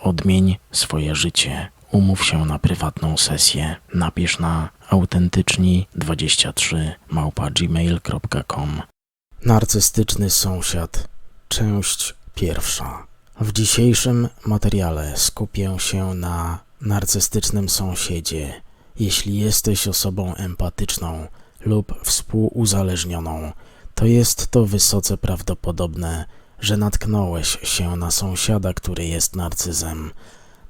Odmień swoje życie. Umów się na prywatną sesję. Napisz na autentyczni23 małpa gmail.com Narcystyczny sąsiad. Część pierwsza. W dzisiejszym materiale skupię się na narcystycznym sąsiedzie. Jeśli jesteś osobą empatyczną lub współuzależnioną, to jest to wysoce prawdopodobne, że natknąłeś się na sąsiada, który jest narcyzem.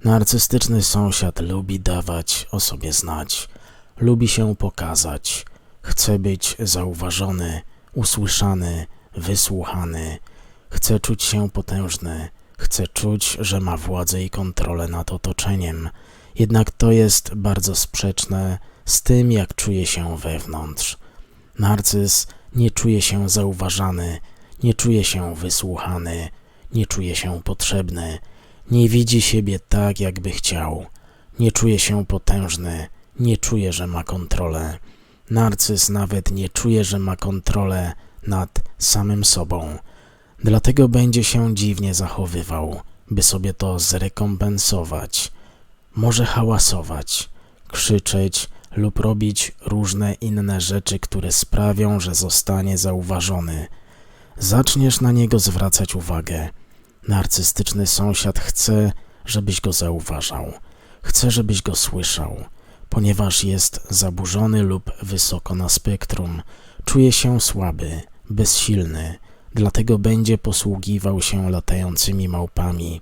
Narcystyczny sąsiad lubi dawać o sobie znać, lubi się pokazać, chce być zauważony, usłyszany, wysłuchany, chce czuć się potężny, chce czuć, że ma władzę i kontrolę nad otoczeniem. Jednak to jest bardzo sprzeczne z tym, jak czuje się wewnątrz. Narcyz nie czuje się zauważany, nie czuje się wysłuchany, nie czuje się potrzebny, nie widzi siebie tak, jakby chciał, nie czuje się potężny, nie czuje, że ma kontrolę. Narcyz nawet nie czuje, że ma kontrolę nad samym sobą. Dlatego będzie się dziwnie zachowywał, by sobie to zrekompensować. Może hałasować, krzyczeć lub robić różne inne rzeczy, które sprawią, że zostanie zauważony. Zaczniesz na niego zwracać uwagę. Narcystyczny sąsiad chce, żebyś go zauważał, chce, żebyś go słyszał. Ponieważ jest zaburzony lub wysoko na spektrum, czuje się słaby, bezsilny, dlatego będzie posługiwał się latającymi małpami.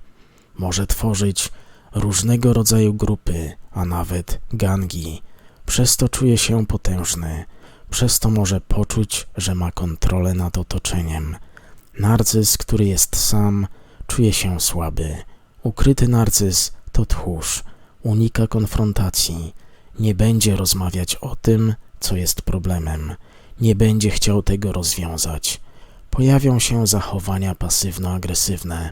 Może tworzyć różnego rodzaju grupy, a nawet gangi. Przez to czuje się potężny, przez to może poczuć, że ma kontrolę nad otoczeniem. Narcyz, który jest sam, czuje się słaby. Ukryty narcyz to tchórz, unika konfrontacji, nie będzie rozmawiać o tym, co jest problemem, nie będzie chciał tego rozwiązać. Pojawią się zachowania pasywno-agresywne.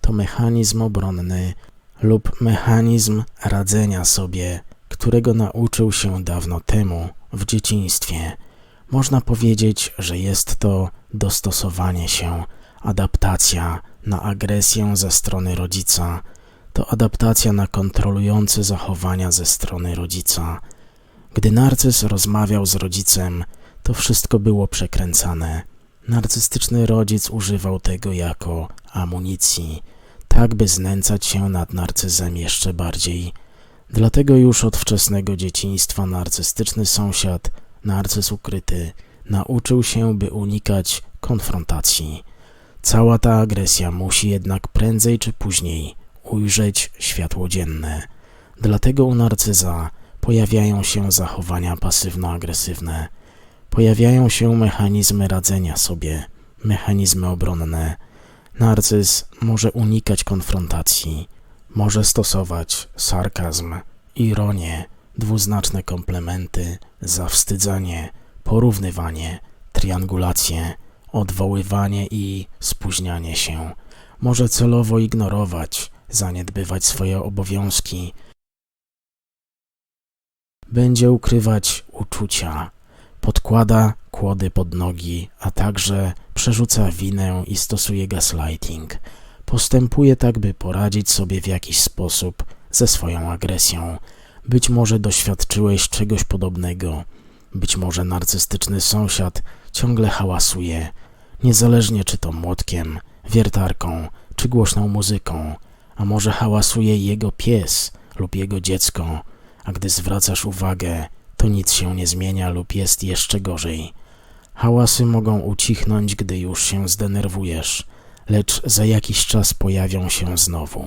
To mechanizm obronny lub mechanizm radzenia sobie, którego nauczył się dawno temu w dzieciństwie. Można powiedzieć, że jest to dostosowanie się, adaptacja na agresję ze strony rodzica. To adaptacja na kontrolujące zachowania ze strony rodzica. Gdy narcyz rozmawiał z rodzicem, to wszystko było przekręcane. Narcystyczny rodzic używał tego jako amunicji, tak by znęcać się nad narcyzem jeszcze bardziej. Dlatego już od wczesnego dzieciństwa narcystyczny sąsiad, narcyz ukryty, nauczył się, by unikać konfrontacji. Cała ta agresja musi jednak prędzej czy później ujrzeć światło dzienne. Dlatego u narcyza pojawiają się zachowania pasywno-agresywne, pojawiają się mechanizmy radzenia sobie, mechanizmy obronne. Narcyz może unikać konfrontacji, może stosować sarkazm, ironię, dwuznaczne komplementy, zawstydzanie, porównywanie, triangulację, odwoływanie i spóźnianie się. Może celowo ignorować, zaniedbywać swoje obowiązki. Będzie ukrywać uczucia, podkłada kłody pod nogi, a także przerzuca winę i stosuje gaslighting. Postępuje tak, by poradzić sobie w jakiś sposób ze swoją agresją. Być może doświadczyłeś czegoś podobnego. Być może narcystyczny sąsiad ciągle hałasuje, niezależnie czy to młotkiem, wiertarką, czy głośną muzyką, a może hałasuje jego pies lub jego dziecko, a gdy zwracasz uwagę, to nic się nie zmienia lub jest jeszcze gorzej. Hałasy mogą ucichnąć, gdy już się zdenerwujesz, lecz za jakiś czas pojawią się znowu.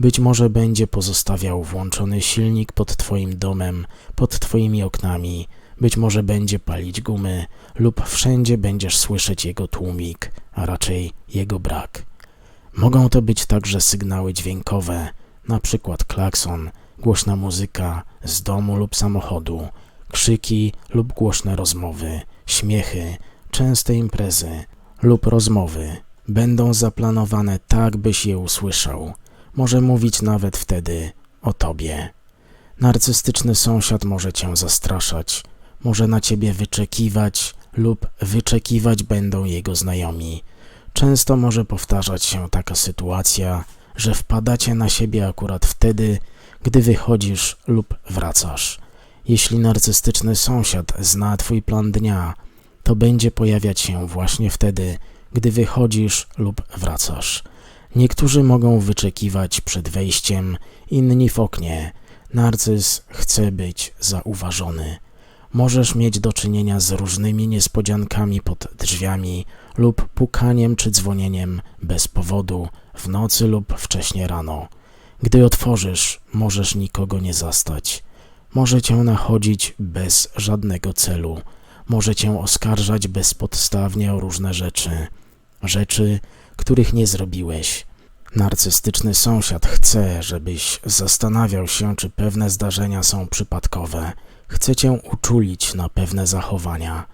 Być może będzie pozostawiał włączony silnik pod Twoim domem, pod Twoimi oknami, być może będzie palić gumy, lub wszędzie będziesz słyszeć jego tłumik, a raczej jego brak. Mogą to być także sygnały dźwiękowe, na przykład klakson, głośna muzyka z domu lub samochodu, krzyki lub głośne rozmowy, śmiechy, częste imprezy lub rozmowy będą zaplanowane tak, byś je usłyszał. Może mówić nawet wtedy o tobie. Narcystyczny sąsiad może cię zastraszać, może na ciebie wyczekiwać lub wyczekiwać będą jego znajomi. Często może powtarzać się taka sytuacja, że wpadacie na siebie akurat wtedy, gdy wychodzisz lub wracasz. Jeśli narcystyczny sąsiad zna twój plan dnia, to będzie pojawiać się właśnie wtedy, gdy wychodzisz lub wracasz. Niektórzy mogą wyczekiwać przed wejściem, inni w oknie. Narcyz chce być zauważony. Możesz mieć do czynienia z różnymi niespodziankami pod drzwiami lub pukaniem czy dzwonieniem bez powodu w nocy lub wcześnie rano. Gdy otworzysz, możesz nikogo nie zastać. Może cię nachodzić bez żadnego celu. Może cię oskarżać bezpodstawnie o różne rzeczy. Rzeczy, których nie zrobiłeś. Narcystyczny sąsiad chce, żebyś zastanawiał się, czy pewne zdarzenia są przypadkowe. Chce cię uczulić na pewne zachowania,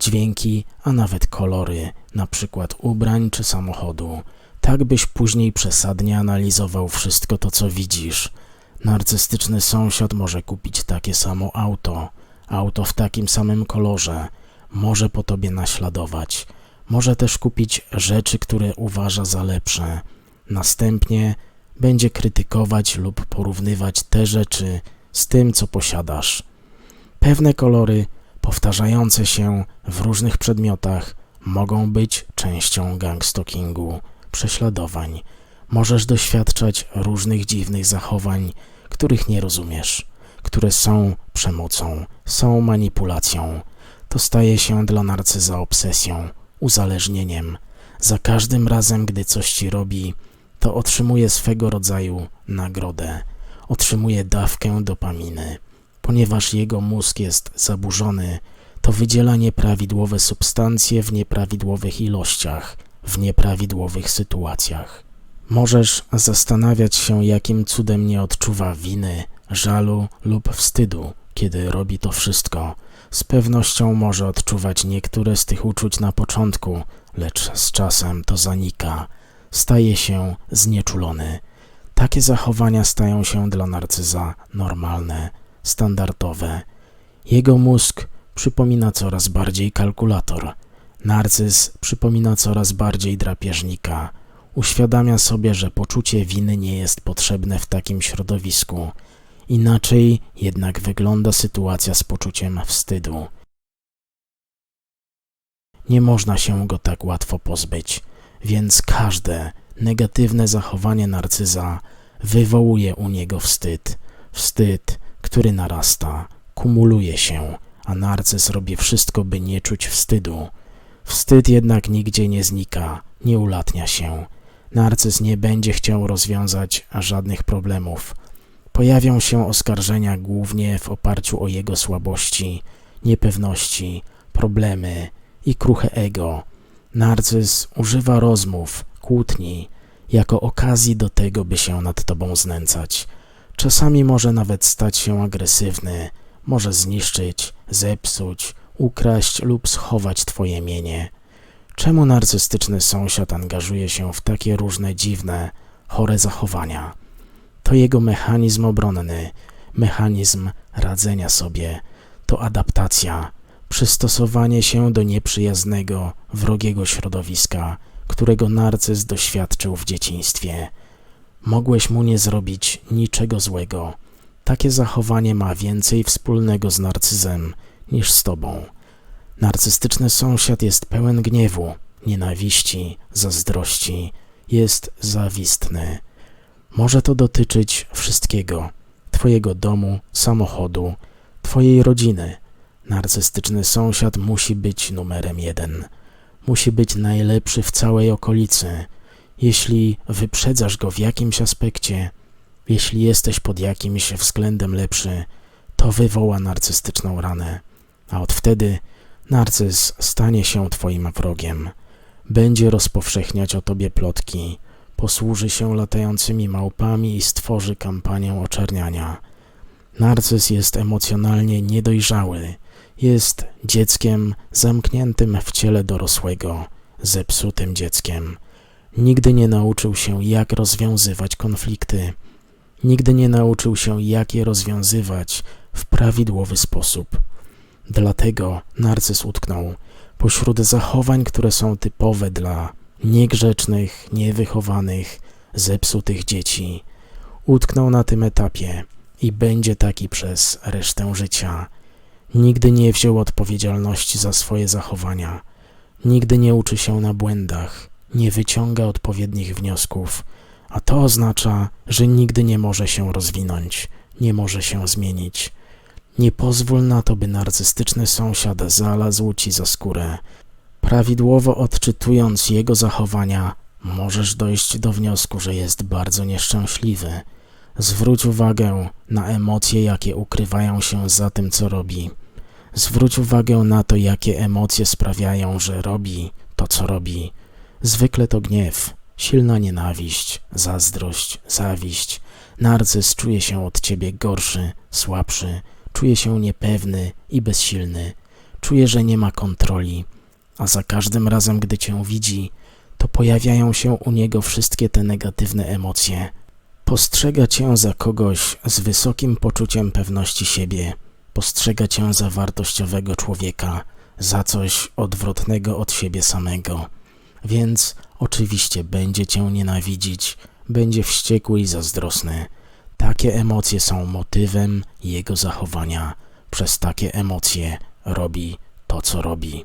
dźwięki, a nawet kolory, na przykład ubrań czy samochodu, tak byś później przesadnie analizował wszystko to, co widzisz. Narcystyczny sąsiad może kupić takie samo auto, auto w takim samym kolorze, może po tobie naśladować, może też kupić rzeczy, które uważa za lepsze. Następnie będzie krytykować lub porównywać te rzeczy z tym, co posiadasz. Pewne kolory, powtarzające się w różnych przedmiotach, mogą być częścią gangstalkingu, prześladowań. Możesz doświadczać różnych dziwnych zachowań, których nie rozumiesz, które są przemocą, są manipulacją. To staje się dla narcyza obsesją, uzależnieniem. Za każdym razem, gdy coś ci robi, to otrzymuje swego rodzaju nagrodę, otrzymuje dawkę dopaminy. Ponieważ jego mózg jest zaburzony, to wydziela nieprawidłowe substancje w nieprawidłowych ilościach, w nieprawidłowych sytuacjach. Możesz zastanawiać się, jakim cudem nie odczuwa winy, żalu lub wstydu, kiedy robi to wszystko. Z pewnością może odczuwać niektóre z tych uczuć na początku, lecz z czasem to zanika, staje się znieczulony. Takie zachowania stają się dla narcyza normalne, standardowe. Jego mózg przypomina coraz bardziej kalkulator. Narcyz przypomina coraz bardziej drapieżnika. Uświadamia sobie, że poczucie winy nie jest potrzebne w takim środowisku. Inaczej jednak wygląda sytuacja z poczuciem wstydu. Nie można się go tak łatwo pozbyć, więc każde negatywne zachowanie narcyza wywołuje u niego wstyd. Wstyd, który narasta, kumuluje się, a narcyz robi wszystko, by nie czuć wstydu. Wstyd jednak nigdzie nie znika, nie ulatnia się. Narcyz nie będzie chciał rozwiązać żadnych problemów. Pojawią się oskarżenia głównie w oparciu o jego słabości, niepewności, problemy i kruche ego. Narcyz używa rozmów, kłótni, jako okazji do tego, by się nad tobą znęcać. Czasami może nawet stać się agresywny, może zniszczyć, zepsuć, ukraść lub schować twoje mienie. Czemu narcystyczny sąsiad angażuje się w takie różne dziwne, chore zachowania? To jego mechanizm obronny, mechanizm radzenia sobie, to adaptacja, przystosowanie się do nieprzyjaznego, wrogiego środowiska, którego narcyz doświadczył w dzieciństwie. Mogłeś mu nie zrobić niczego złego. Takie zachowanie ma więcej wspólnego z narcyzem niż z tobą. Narcystyczny sąsiad jest pełen gniewu, nienawiści, zazdrości, jest zawistny. Może to dotyczyć wszystkiego: Twojego domu, samochodu, Twojej rodziny. Narcystyczny sąsiad musi być numerem jeden. Musi być najlepszy w całej okolicy. Jeśli wyprzedzasz go w jakimś aspekcie, jeśli jesteś pod jakimś względem lepszy, to wywoła narcystyczną ranę, a od wtedy narcyz stanie się twoim wrogiem. Będzie rozpowszechniać o tobie plotki, posłuży się latającymi małpami i stworzy kampanię oczerniania. Narcyz jest emocjonalnie niedojrzały, jest dzieckiem zamkniętym w ciele dorosłego, zepsutym dzieckiem. Nigdy nie nauczył się, jak rozwiązywać konflikty. Nigdy nie nauczył się, jak je rozwiązywać w prawidłowy sposób. Dlatego narcyz utknął pośród zachowań, które są typowe dla niegrzecznych, niewychowanych, zepsutych dzieci. Utknął na tym etapie i będzie taki przez resztę życia. Nigdy nie wziął odpowiedzialności za swoje zachowania. Nigdy nie uczy się na błędach, nie wyciąga odpowiednich wniosków, a to oznacza, że nigdy nie może się rozwinąć, nie może się zmienić. Nie pozwól na to, by narcystyczny sąsiad zalazł ci za skórę. Prawidłowo odczytując jego zachowania, możesz dojść do wniosku, że jest bardzo nieszczęśliwy. Zwróć uwagę na emocje, jakie ukrywają się za tym, co robi. Zwróć uwagę na to, jakie emocje sprawiają, że robi to, co robi. Zwykle to gniew, silna nienawiść, zazdrość, zawiść. Narcyz czuje się od ciebie gorszy, słabszy, czuje się niepewny i bezsilny. Czuje, że nie ma kontroli, a za każdym razem, gdy cię widzi, to pojawiają się u niego wszystkie te negatywne emocje. Postrzega cię za kogoś z wysokim poczuciem pewności siebie, postrzega cię za wartościowego człowieka, za coś odwrotnego od siebie samego. Więc oczywiście będzie cię nienawidzić, będzie wściekły i zazdrosny. Takie emocje są motywem jego zachowania. Przez takie emocje robi to, co robi.